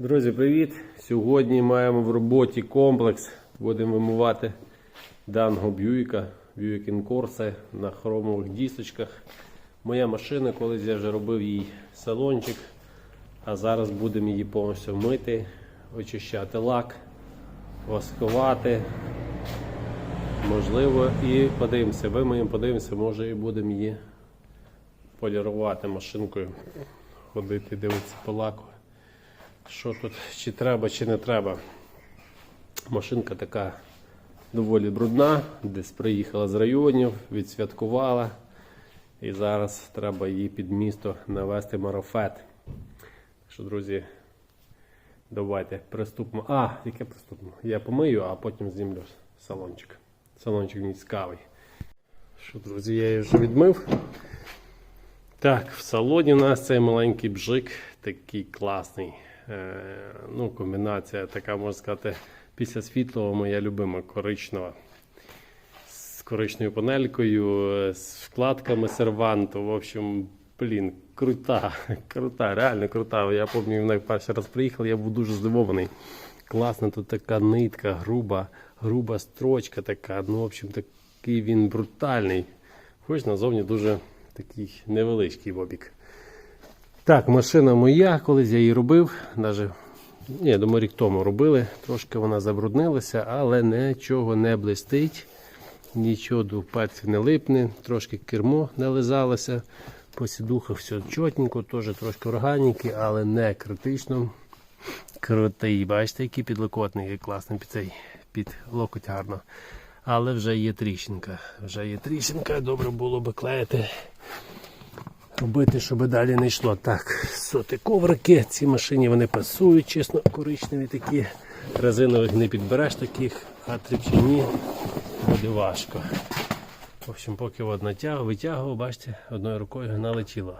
Друзі, привіт! Сьогодні маємо в роботі комплекс. Будемо вимивати даного б'юїка, Buick Corsa на хромових дісточках. Моя машина, колись я вже робив їй салончик, а зараз будемо її повністю мити, очищати лак, воскувати. Можливо, і подивимося, вимиємо, подивимося, може і будемо її полірувати машинкою, ходити, дивитися по лаку. Що тут, чи треба, чи не треба. Машинка така доволі брудна, десь приїхала з районів, відсвяткувала. І зараз треба її під місто навести марафет. Так що, друзі, давайте приступимо. А, яке приступимо? Я помию, а потім знімлю салончик. Салончик мені цікавий. Що, друзі, я її вже відмив. Так, в салоні у нас цей маленький бжик, такий класний. Е, ну, комбінація така, можна сказати, після світлого моя любима коричнева. З коричневою панелькою, з вкладками серванту. В общем, блін, крута, крута, реально крута. Я пам'ятаю, вона перший раз приїхав, я був дуже здивований. Класна тут така нитка, груба, груба строчка така. Ну, в общем, такий він брутальний. Хоч назовні дуже такий невеличкий бобік. Так, машина моя, колись я її робив, навіть, ні, думаю, рік тому робили, трошки вона забруднилася, але нічого не блистить, нічого до пальців не липне, трошки кермо не лизалося, по сідухах все чотненько, теж трошки органіки, але не критично. Крутий, бачите, який підлокотник, який класний під цей під локоть гарно. Але вже є тріщинка. Вже є тріщинка, добре було би клеїти робити, щоб далі не йшло. Так, соти коврики. Ці машині вони пасують, чесно, коричневі такі. Резинових не підбереш таких, а тріпчані буде важко. В общем, поки от натягував, витягував, бачите, одною рукою налетіло.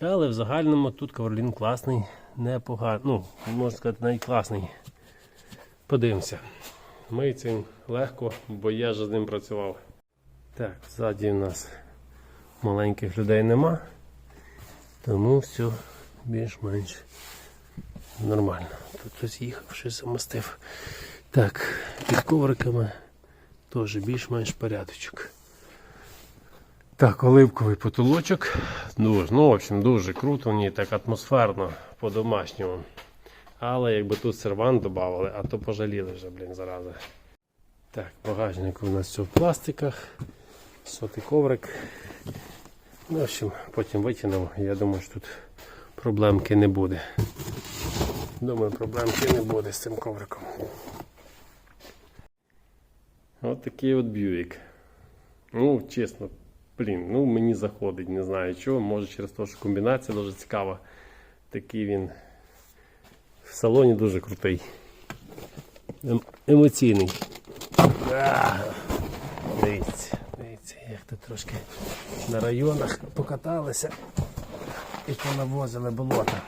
Але в загальному тут коверлін класний, непоганий. Ну, можна сказати, навіть класний. Подивимося. Миється він легко, бо я ж з ним працював. Так, ззаді у нас маленьких людей нема, тому все більш-менш нормально. Тут хтось їхав, щось замостив. Так, під ковриками теж більш-менш порядочок. Так, оливковий потолочок. Дуже, ну, в общем, дуже круто, мені так атмосферно, по-домашньому. Але якби тут сервант додали, а то пожаліли вже, блін, зарази. Так, багажник у нас все в пластиках. Сотий коврик. Ну, в общем, потім витягнемо. Я думаю, що тут проблемки не буде. Думаю, проблемки не буде з цим ковриком. От такий от б'юік. Ну, чесно, блін, ну мені заходить, не знаю чого. Може через те, що комбінація дуже цікава. Такий він в салоні дуже крутий. Ем- емоційний. Дивіться, як тут трошки на районах покаталися і понавозили болота.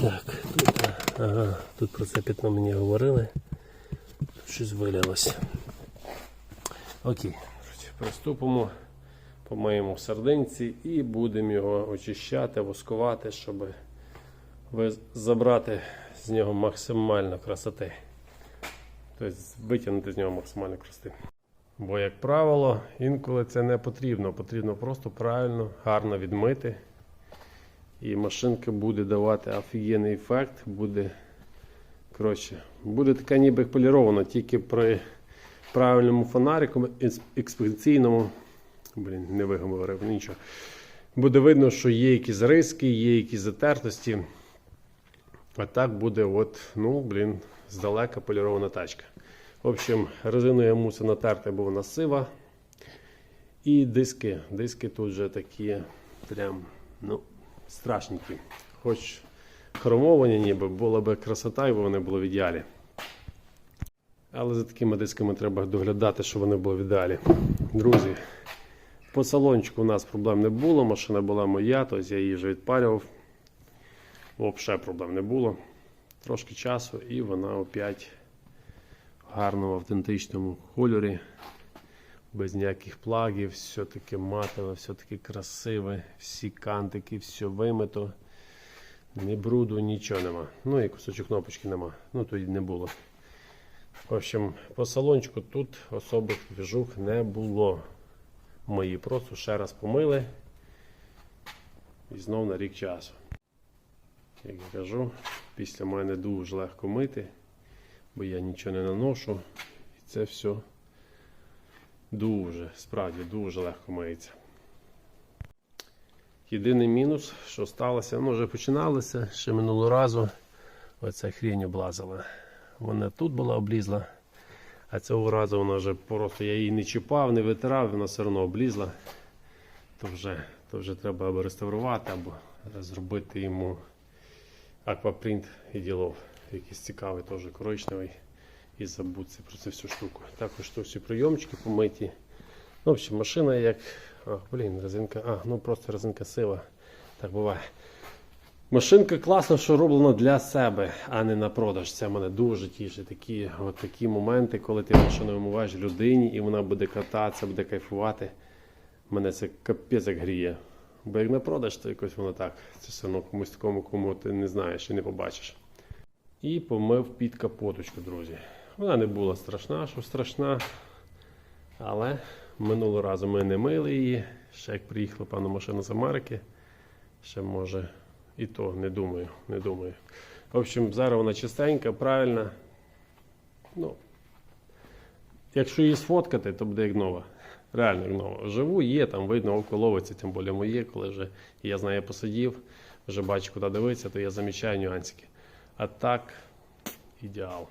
Так, тут, ага, тут про це пятно мені говорили. Тут щось вилялося. Окей, приступимо, помиємо в сардинці і будемо його очищати, воскувати, щоб забрати з нього максимально красоти. Тобто витягнути з нього максимально красоти. Бо, як правило, інколи це не потрібно. Потрібно просто правильно, гарно відмити. І машинка буде давати офігенний ефект, буде, коротше, буде така ніби полірована, тільки при правильному фонарику, експедиційному. Блін, не виговорив нічого. Буде видно, що є якісь риски, є якісь затертості. А так буде, от, ну, блін, здалека полірована тачка. В общем, резину я мусив натерти, бо вона сива. І диски. Диски тут вже такі прям, ну, страшненькі. Хоч хромовані, ніби була би красота, і вони були в ідеалі. Але за такими дисками треба доглядати, щоб вони були в ідеалі. Друзі, по салончику у нас проблем не було, машина була моя, тобто я її вже відпалював. Взагалі проблем не було. Трошки часу і вона опять гарному автентичному кольорі. Без ніяких плагів, все таке матове, все таке красиве, всі кантики, все вимито. Ні бруду, нічого нема. Ну і кусочок кнопочки нема. Ну тут і не було. В общем, по салончику тут особих двіжух не було. Ми її просто ще раз помили. І знов на рік часу. Як я кажу, після мене дуже легко мити, бо я нічого не наношу. І це все дуже, справді дуже легко миється. Єдиний мінус, що сталося, ну вже починалося ще минулого разу. Оця хрінь облазила. Вона тут була облізла, а цього разу вона вже просто я її не чіпав, не витирав, вона все одно облізла. То вже, то вже треба або реставрувати, або зробити йому аквапринт і ділов. Якийсь цікавий, теж коричневий. І забудьте про цю всю штуку. Також тут всі прийомчики помиті. Ну, в общем, машина як. Ах, блін, резинка. А, ну просто резинка сила. Так буває. Машинка класна, що роблена для себе, а не на продаж. Це мене дуже тішить. Такі, от такі моменти, коли ти машину вимиваєш людині і вона буде кататися, буде кайфувати. Мене це капець як гріє. Бо як на продаж, то якось воно так. Це все одно комусь такому, кому ти не знаєш і не побачиш. І помив під капоточку, друзі. Вона не була страшна, що страшна. Але минулого разу ми не мили її. Ще як приїхала певна машина з Америки. Ще може і то не думаю, не думаю. В общем, зараз вона чистенька, правильна. Ну, якщо її сфоткати, то буде як нова. Реально як. Живу, є, там видно, око ловиться, тим більше моє, коли вже я знаю, я посидів, вже бачу, куди дивитися, то я замічаю нюансики. А так, ідеал.